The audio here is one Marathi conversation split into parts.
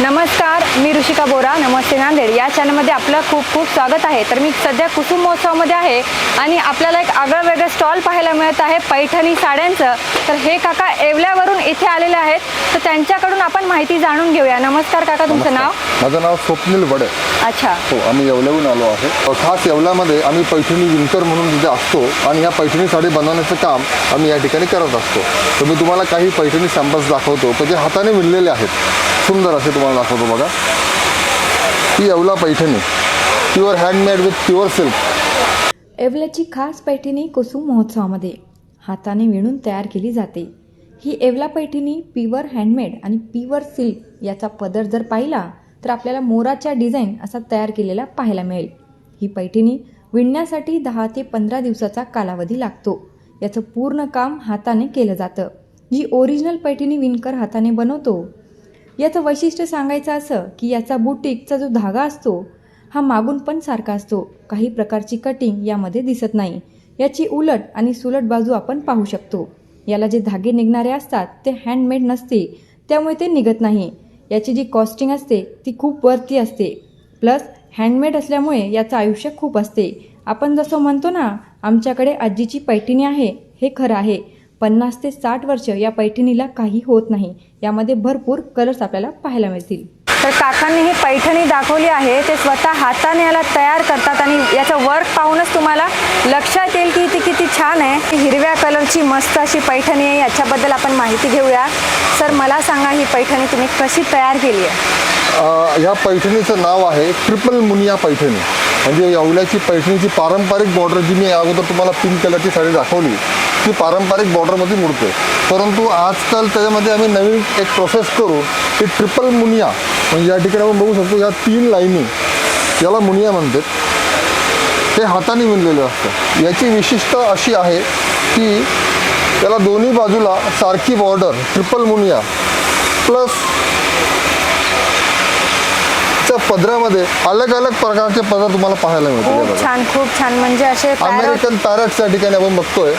नमस्कार मी ऋषिका बोरा नमस्ते नांदेड. या चॅनलमध्ये आपलं खूप खूप स्वागत आहे. तर मी सध्या कुसुम महोत्सवामध्ये आहे आणि आपल्याला एक आगळं वेगळं स्टॉल पाहायला मिळत आहे पैठणी साड्यांचं. तर हे काका येवल्यावरून इथे आलेले आहेत. तर त्यांच्याकडून आपण माहिती जाणून घेऊया. नमस्कार काका तुमचं नाव? माझं नाव स्वप्नील वडे. अच्छा. हो आम्ही येवल्याहून आलो आहे. खास येवल्यामध्ये आम्ही पैठणी विणकर म्हणून तिथे असतो आणि ह्या पैठणी साडी बनवण्याचं काम आम्ही या ठिकाणी करत असतो. तर मी तुम्हाला काही पैठणी सॅम्पल्स दाखवतो तर जे हाताने विणलेले आहेत. सुंदर असे तुम्हाला दाखवतो बघा. ही Yeola Paithani. Pure handmade with pure silk येवल्याची खास पैठणी कुसुम महोत्सवामध्ये हाताने विणून तयार केली जाते. ही येवला पैठणी प्युअर हँडमेड आणि प्युअर सिल्क याचा पदर जर पाहिला तर आपल्याला मोराच्या डिझाईन असा तयार केलेला पाहायला मिळेल. ही पैठणी विणण्यासाठी दहा ते पंधरा दिवसाचा कालावधी लागतो. याचं पूर्ण काम हाताने केलं जातं. जी ओरिजिनल पैठणी विणकर हाताने बनवतो याचं वैशिष्ट्य सांगायचं असं की याचा बुटीकचा जो धागा असतो हा मागून पण सारखा असतो. काही प्रकारची कटिंग यामध्ये दिसत नाही. याची उलट आणि सुलट बाजू आपण पाहू शकतो. याला जे धागे निघणारे असतात ते हँडमेड नसते. त्यामुळे ते निघत नाही. याची जी कॉस्टिंग असते ती खूप वरती असते. प्लस हँडमेड असल्यामुळे याचं आयुष्य खूप असते. आपण जसं म्हणतो ना आमच्याकडे आजीची पैठणी आहे हे खरं आहे. पन्नास ते साठ वर्ष या पैठणीला काही होत नाही. यामध्ये भरपूर कलर्स आपल्याला पाहायला मिळतील. तर काकांनी ही पैठणी दाखवली आहे. ते स्वतः हाताने याला तयार करतात आणि याचं वर्क पाहूनच तुम्हाला लक्षात येईल की ती किती छान आहे. ती हिरव्या कलरची मस्त अशी पैठणी आहे. याच्याबद्दल आपण माहिती घेऊया. सर मला सांगा ही पैठणी तुम्ही कशी तयार केली आहे? या पैठणीचं नाव आहे ट्रिपल मुनिया पैठणी. म्हणजे येवल्याची पैठणीची पारंपरिक बॉर्डर जी मी अगोदर तुम्हाला पिंक कलरची साडी दाखवली ती पारंपरिक बॉर्डरमध्ये मुडते परंतु आजकाल त्याच्यामध्ये आम्ही नवीन एक प्रोसेस करू की ट्रिपल मुनिया. म्हणजे या ठिकाणी आपण बघू शकतो या तीन लाईनी याला मुनिया म्हणतात. ते हाताने विणलेलं असतं. याची विशिष्ट अशी आहे की त्याला दोन्ही बाजूला सारखी बॉर्डर ट्रिपल मुनिया प्लस त्या पदरामध्ये अलग अलग प्रकारचे पदर तुम्हाला पाहायला खूप बघा. छान खूप छान. म्हणजे असे अमेरिकन पॅरेट्स या ठिकाणी आपण बघतोय.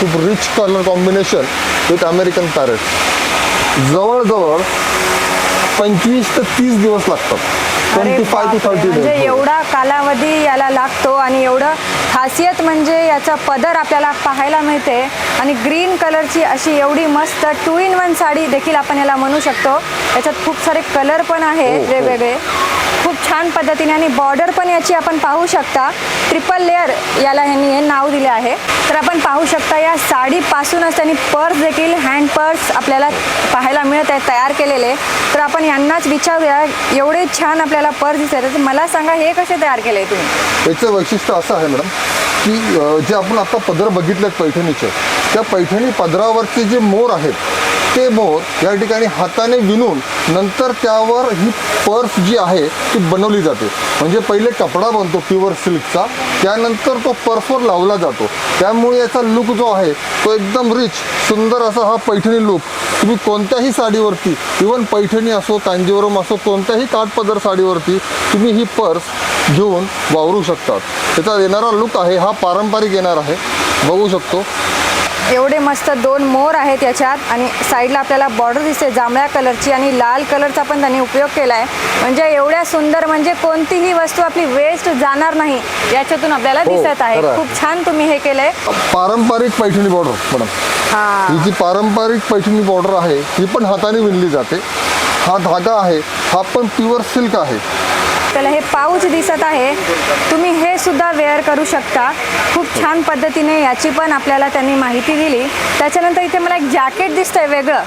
खूप rich colour combination with American parrot जवळजवळ पंचवीस ते तीस दिवस लागतात अरे बापरे, म्हणजे एवढा कालावधी याला लागतो आणि एवढं खासियत म्हणजे याचा पदर आपल्याला पाहायला मिळते. आणि ग्रीन कलरची अशी एवढी मस्त टू इन वन साडी देखील आपण याला म्हणू शकतो. याच्यात खूप सारे कलर पण आहेत हो, हो. वेगवेगळे. खूप छान पद्धतीने आणि बॉर्डर पण याची आपण पाहू शकता. ट्रिपल लेअर याला ह्यांनी हे नाव दिले आहे. तर आपण पाहू शकता या साडीपासूनच त्यांनी पर्स देखील हँड पर्स आपल्याला पाहायला मिळत आहे तयार केलेले. तर आपण यांनाच विचारूया एवढे छान आपल्याला पर्स दिसत तर मला सांगा हे कसे तयार केले तुम्ही? याचं वैशिष्ट्य असं आहे मॅडम की जे आपण आता पदर बघितलेत पैठणीचे त्या पैठणी पदरावरचे जे मोर आहेत ते मोर या ठिकाणी हाताने विणून नंतर त्यावर ही पर्स जी आहे ती बनवली जाते. म्हणजे पहिले कपडा बनतो प्युअर सिल्कचा त्यानंतर तो पर्सवर लावला जातो. त्यामुळे याचा लुक जो आहे तो एकदम रिच सुंदर असा हा पैठणी लुक तुम्ही कोणत्याही साडीवरती इवन पैठणी असो कांजीवरम असो कोणत्याही काठपदर साडीवरती तुम्ही ही पर्स घेऊन वावरू शकतात. त्याचा येणारा लुक आहे हा पारंपरिक येणार आहे. बघू शकतो. एवढे मस्त दोन मोर आहेत याच्यात आणि साईडला आपल्याला बॉर्डर दिसते जांभळ्या कलरची आणि लाल कलरचा पण त्यांनी उपयोग केला आहे म्हणजे एवढ्या सुंदर म्हणजे कोणतीही वस्तू आपली वेस्ट जाणार नाही याच्यातून आपल्याला हो, दिसत आहे. खरं आहे. खूप छान तुम्ही हे केलंय. पारंपरिक पैठणी बॉर्डर मॅडम हा. ही जी पारंपरिक पैठणी बॉर्डर आहे ही पण हाताने विणली जाते. हा धागा आहे हा पण प्युअर सिल्क आहे. आपल्याला हे पाऊच दिसत आहे. तुम्ही हे सुद्धा वेअर करू शकता. खूप छान पद्धतीने याची पण आपल्याला त्यांनी माहिती दिली. त्याच्यानंतर इथे मला एक जॅकेट दिसतंय वेगळं.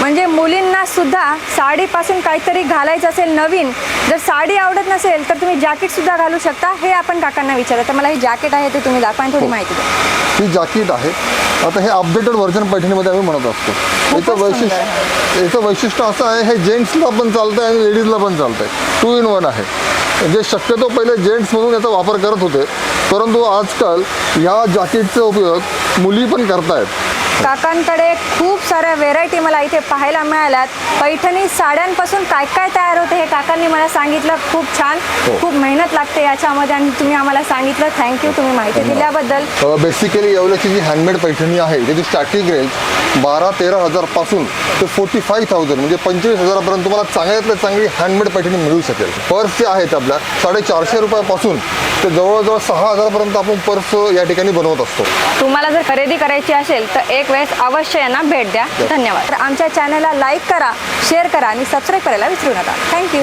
म्हणजे मुलींना सुद्धा साडीपासून काहीतरी घालायचं असेल नवीन जर साडी आवडत नसेल तर तुम्ही जॅकेट सुद्धा घालू शकता. हे आपण काकांना विचारलं. तर मला हे जॅकेट आहे ते तुम्ही दाखवा थोडी माहिती द्या. ही जॅकेट आहे. आता हे अपडेटेड व्हर्जन पैठणीमध्ये आम्ही म्हणत असतो. याचं वैशिष्ट्य याचं वैशिष्ट्य असं आहे हे जेंट्सला पण चालतंय आणि लेडीजला पण चालतंय. टू इन वन आहे. म्हणजे शक्यतो पहिले जेंट्स म्हणून याचा वापर करत होते परंतु आजकाल ह्या जॅकेटचा उपयोग मुली पण करतायत. काकांकडे खूप साऱ्या व्हेरायटी मला इथे पाहायला मिळाल्यात. पैठणी साड्यांपासून काय काय तयार होते हे काकांनी मला सांगितलं. खूप छान. हो. खूप मेहनत लागते याच्यामध्ये आणि तुम्ही आम्हाला सांगितलं. थँक्यू तुम्ही माहिती दिल्याबद्दल. बेसिकली येवल्याची जी हँडमेड पैठणी आहे त्याची स्टार्टिंग रेंज बारा तेरा हजारपासून ते फोर्टी फाईव्ह थाउजंड म्हणजे पंचवीस हजारापर्यंत तुम्हाला चांगल्यातल्या चांगली हँडमेड पैठणी मिळू शकेल. पर्स जे आहेत आपल्या साडेचारशे रुपयापासून ते जवळजवळ सहा हजारापर्यंत आपण पर्स या ठिकाणी बनवत असतो. तुम्हाला जर खरेदी करायची असेल तर एक वेळेस अवश्य यांना भेट द्या. धन्यवाद. तर आमच्या चॅनलला लाईक करा शेअर करा आणि सबस्क्राईब करायला विसरू नका. थँक्यू